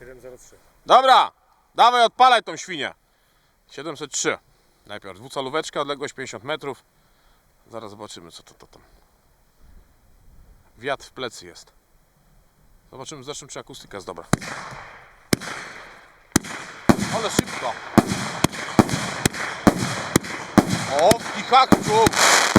703. Dobra, dawaj odpalaj tą świnię. 703. Najpierw dwucalóweczka, odległość 50 metrów. Zaraz zobaczymy co to, to tam. Wiatr w plecy jest. Zobaczymy zresztą czy akustyka jest dobra. Ale szybko. O, i.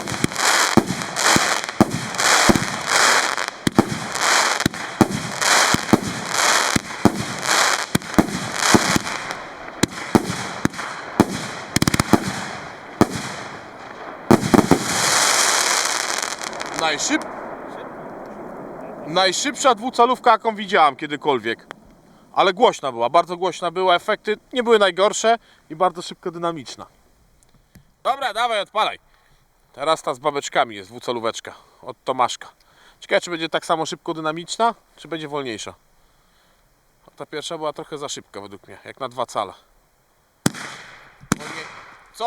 Najszyb... Najszybsza dwucalówka jaką widziałam kiedykolwiek. Ale głośna była, bardzo głośna była, efekty nie były najgorsze i bardzo szybko dynamiczna. Dobra, dawaj, odpalaj. Teraz ta z babeczkami jest dwucalóweczka od Tomaszka. Ciekawe, czy będzie tak samo szybko dynamiczna, czy będzie wolniejsza. A Ta pierwsza była trochę za szybka według mnie, jak na dwa. Wolniej... Co?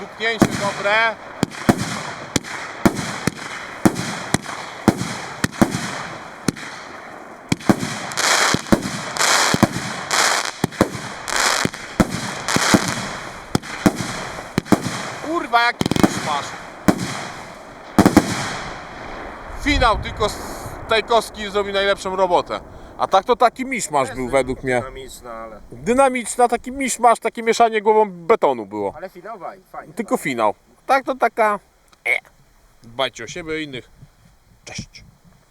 Dupnięcie dobre. Kurwa, jaki pisz masz? Finał tylko z tej kostki zrobi najlepszą robotę. A tak to taki miszmasz był według mnie. Dynamiczna, ale... Dynamiczna, taki miszmasz, takie mieszanie głową betonu było. Ale finałowaj, fajnie. Tylko finał. Tak to taka... E. Dbajcie o siebie i innych. Cześć.